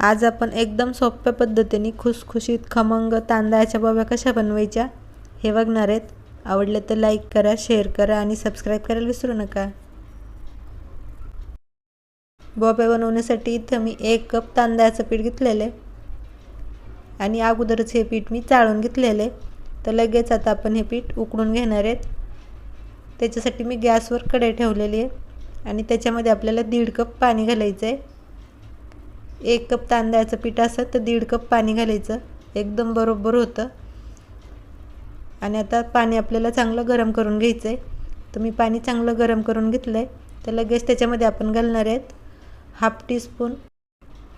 आज आपण एकदम सोप्या पद्धतीने खुसखुशीत खमंग तांदळाच्या बव्या कशा बनवायच्या हे बघणार आहेत. आवडलं तर लाईक करा शेअर करा आणि सबस्क्राईब करायला विसरू नका. बोब्या बनवण्यासाठी इथं मी एक कप तांदळाचं पीठ घेतलेलं आहे. आणि अगोदरच हे पीठ मी चाळून घेतलेलं आहे. तर लगेच आता आपण हे पीठ उकडून घेणार आहेत. त्याच्यासाठी मी गॅसवर कढई ठेवलेली आहे. आणि त्याच्यामध्ये आपल्याला दीड कप पाणी घालायचं आहे. एक कप तांदळाचं पीठ असं तर दीड कप पाणी घालायचं. एकदम बरोबर होतं. आणि आता पाणी आपल्याला चांगलं गरम करून घ्यायचं आहे तर मी पाणी चांगलं गरम करून घेतलं आहे तर लगेच त्याच्यामध्ये आपण घालणार आहेत हाफ टीस्पून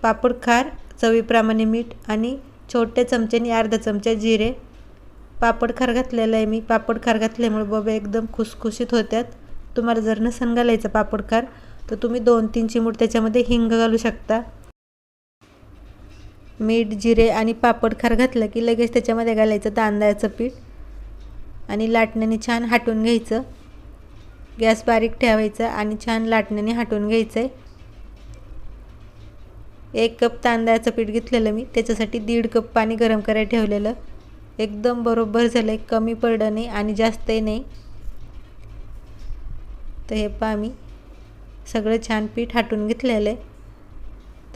पापड खार चवीप्रमाणे मीठ आणि छोट्या चमच्याने अर्धा चमचा जिरे. पापड खार घातलेलं आहे मी. पापड खार घातल्यामुळे बाबा एकदम खुसखुशीत होत्यात. तुम्हाला जर नसन घालायचं पापड खार तर तुम्ही दोन तीन चिमूट त्याच्यामध्ये हिंग घालू शकता. मीठ जिरे आणि पापड खार घातलं की लगेच त्याच्यामध्ये घालायचं तांदळाचं पीठ आणि लाटण्याने छान हाटून घ्यायचं. गॅस बारीक ठेवायचा आणि छान लाटण्याने हाटून घ्यायचं आहे एक कप तांदळाचं पीठ घेतलेलं मी त्याच्यासाठी दीड कप पाणी गरम करायला ठेवलेलं. एकदम बरोबर झालं आहे कमी पडलं नाही आणि जास्तही नाही. तर हे पहा मी सगळं छान पीठ हाटून घेतलेलं आहे.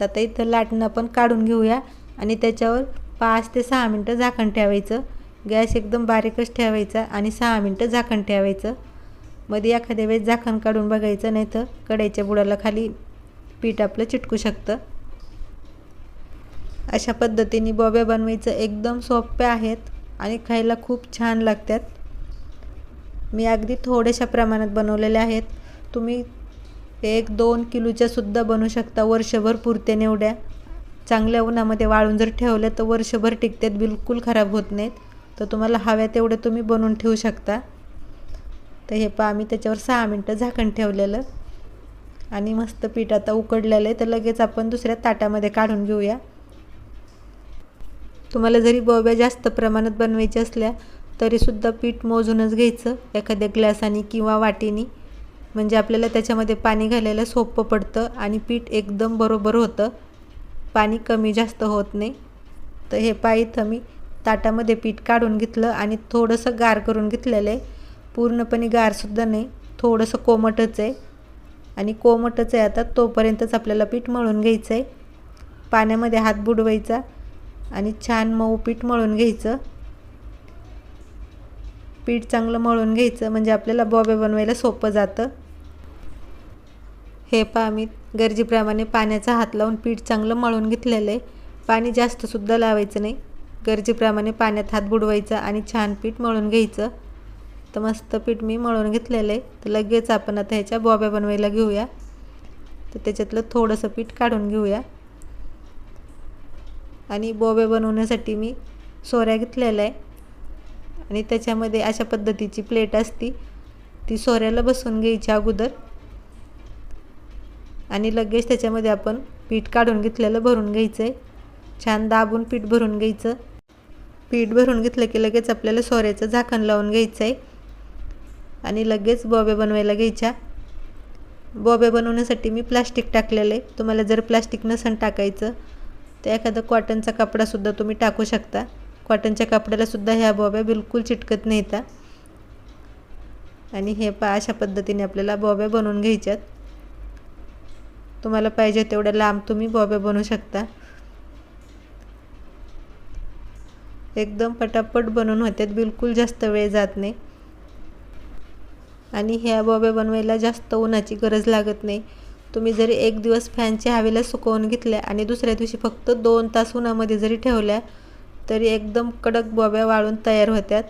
तर आता इथं लाटणं आपण काढून घेऊया. आणि त्याच्यावर पाच ते सहा मिनटं झाकण ठेवायचं. गॅस एकदम बारीकच ठेवायचा आणि सहा मिनटं झाकण ठेवायचं. मध्ये एखाद्या वेळेस झाकण काढून बघायचं नाही तर कढईच्या बुडाला खाली पीठ आपलं चिटकू शकतं. अशा पद्धतीने बॉब्या बनवायचं एकदम सोप्या आहेत आणि खायला खूप छान लागतात. मी अगदी थोड्याशा प्रमाणात बनवलेल्या आहेत. तुम्ही एक दोन किलोच्या सुद्धा बनवू शकता वर्षभर पुरते निवड्या. चांगल्या उन्हामध्ये वाळून जर ठेवल्या तर वर्षभर टिकतात बिलकुल खराब होत नाहीत. तर तुम्हाला हव्या तेवढे तुम्ही बनवून ठेवू शकता. तर हे पहा आम्ही त्याच्यावर सहा मिनटं झाकण ठेवलेलं. आणि मस्त पीठ आता उकडलेलं आहे. तर लगेच आपण दुसऱ्या ताटामध्ये काढून घेऊया. तुम्हाला जरी बॉब्या जास्त प्रमाणात बनवायच्या असल्या तरीसुद्धा पीठ मोजूनच घ्यायचं. एखाद्या ग्लासाने किंवा वाटीने. म्हणजे आपल्याला त्याच्यामध्ये पाणी घालायला सोपं पडतं आणि पीठ एकदम बरोबर होतं. पाणी कमी जास्त होत नाही. तर हे पाय इथं मी ताटामध्ये पीठ काढून घेतलं आणि थोडंसं गार करून घेतलेलं आहे. पूर्णपणे गारसुद्धा नाही. थोडंसं कोमटच आहे. आणि कोमटच आहे आता. तोपर्यंतच आपल्याला पीठ मळून घ्यायचं आहे. पाण्यामध्ये हात बुडवायचा आणि छान मऊ पीठ मळून घ्यायचं. पीठ चांगलं मळून घ्यायचं म्हणजे आपल्याला बॉबे बनवायला सोपं जातं. हे पहा मी गरजेप्रमाणे पाण्याचा हात लावून पीठ चांगलं मळून घेतलेलं आहे. पाणी जास्तसुद्धा लावायचं नाही. गरजेप्रमाणे पाण्यात हात बुडवायचा आणि छान पीठ मळून घ्यायचं. तर मस्त पीठ मी मळून घेतलेलं आहे. तर लगेच आपण आता ह्याच्या बॉब्या बनवायला घेऊया. तर त्याच्यातलं थोडंसं पीठ काढून घेऊया. आणि बॉब्या बनवण्यासाठी मी सोऱ्या घेतलेल्या आहे. आणि त्याच्यामध्ये अशा पद्धतीची प्लेट असती ती सोऱ्याला बसवून घ्यायची अगोदर. आणि लगेच त्याच्यामध्ये आपण पीठ काढून घेतलेलं भरून घ्यायचं आहे छान दाबून पीठ भरून घ्यायचं. पीठ भरून घेतलं की लगेच आपल्याला सोऱ्याचं झाकण लावून घ्यायचं आहे आणि लगेच बॉब्या बनवायला घ्यायच्या. बॉब्या बनवण्यासाठी मी प्लास्टिक टाकलेलं आहे. तुम्हाला जर प्लास्टिक नसन टाकायचं तर एखादा कॉटनचा कपडासुद्धा तुम्ही टाकू शकता. कॉटनच्या कपड्यालासुद्धा ह्या बॉब्या बिलकुल चिटकत नाहीत. आणि हे पा अशा पद्धतीने आपल्याला बॉब्या बनवून घ्यायच्यात. तुम्हाला पाहिजे तेवढ्या लांब तुम्ही बॉब्या बनवू शकता. एकदम पटापट बनवून होत्यात बिलकुल जास्त वेळ जात नाही. आणि ह्या बॉब्या बनवायला जास्त उन्हाची गरज लागत नाही. तुम्ही जरी एक दिवस फॅनच्या हवेला सुकवून घेतल्या आणि दुसऱ्या दिवशी फक्त दोन तास उन्हामध्ये जरी ठेवल्या तरी एकदम कडक बॉब्या वाळून तयार होत्यात.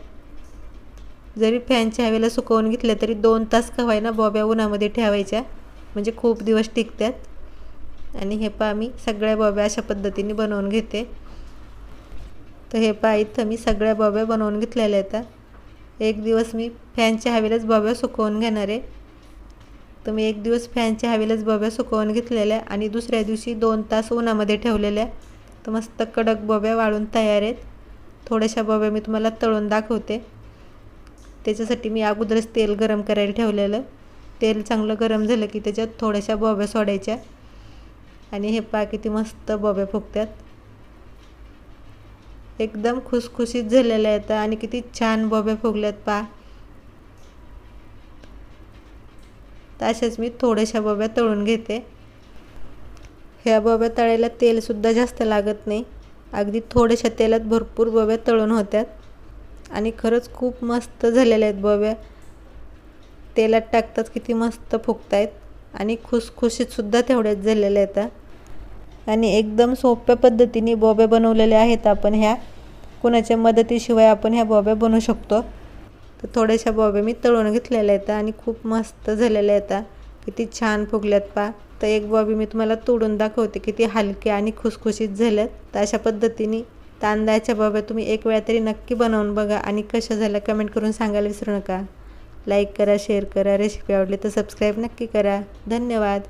जरी फॅनच्या हवेला सुकवून घेतल्या तरी दोन तास का ना बॉब्या उन्हामध्ये ठेवायच्या. म्हणजे खूप दिवस टिकतात आणि हे पहा मी सगळ्या बॉब्या अशा पद्धतीने बनवून घेते. तर हे पहा इथं मी सगळ्या बॉब्या बनवून घेतलेल्या आहेत. एक दिवस मी फॅनच्या हवेलाच बॉब्या सुकवून घेणार आहे. तर मी एक दिवस फॅनच्या हवेलाच बॉब्या सुकवून घेतलेल्या आणि दुसऱ्या दिवशी दोन तास उन्हामध्ये ठेवलेल्या. तर मस्त कडक बॉब्या वाळून तयार आहेत. थोड्याशा बॉब्या मी तुम्हाला तळून दाखवते. त्याच्यासाठी मी अगोदरच तेल गरम करायला ठेवलेलं. तेल चांगलं गरम झालं की त्याच्यात थोड्याशा बॉब्या सोडायच्या. आणि हे पा किती मस्त बॉब्या फुगतात एकदम खुसखुशीत झालेल्या आहेत आणि किती छान बॉब्या फुगल्यात पा तर अशाच मी थोड्याशा बॉब्या तळून घेते. ह्या बॉब्या तळायला तेलसुद्धा जास्त लागत नाही. अगदी थोड्याशा तेलात भरपूर बॉब्या तळून होत्यात. आणि खरंच खूप मस्त झालेल्या आहेत बॉब्या. तेलात टाकतात किती मस्त फुगत आहेत आणि खुसखुशीतसुद्धा तेवढ्याच झालेल्या आहेत आणि एकदम सोप्या पद्धतीने बॉब्या बनवलेल्या आहेत आपण ह्या. कुणाच्या मदतीशिवाय आपण ह्या बॉब्या बनवू शकतो. तर थोड्याशा बॉब्या मी तळून घेतलेल्या आहेत आणि खूप मस्त झालेल्या आहेत किती छान फुगल्यात पा तर एक बॉबी मी तुम्हाला तोडून दाखवते किती हलके आणि खुसखुशीत झाल्यात तर अशा पद्धतीने तांदळाच्या बॉब्या तुम्ही एक वेळा तरी नक्की बनवून बघा आणि कशा झाल्या कमेंट करून सांगायला विसरू नका. लाईक करा शेअर करा रेसिपी आवडली तर सबस्क्राईब नक्की करा. धन्यवाद.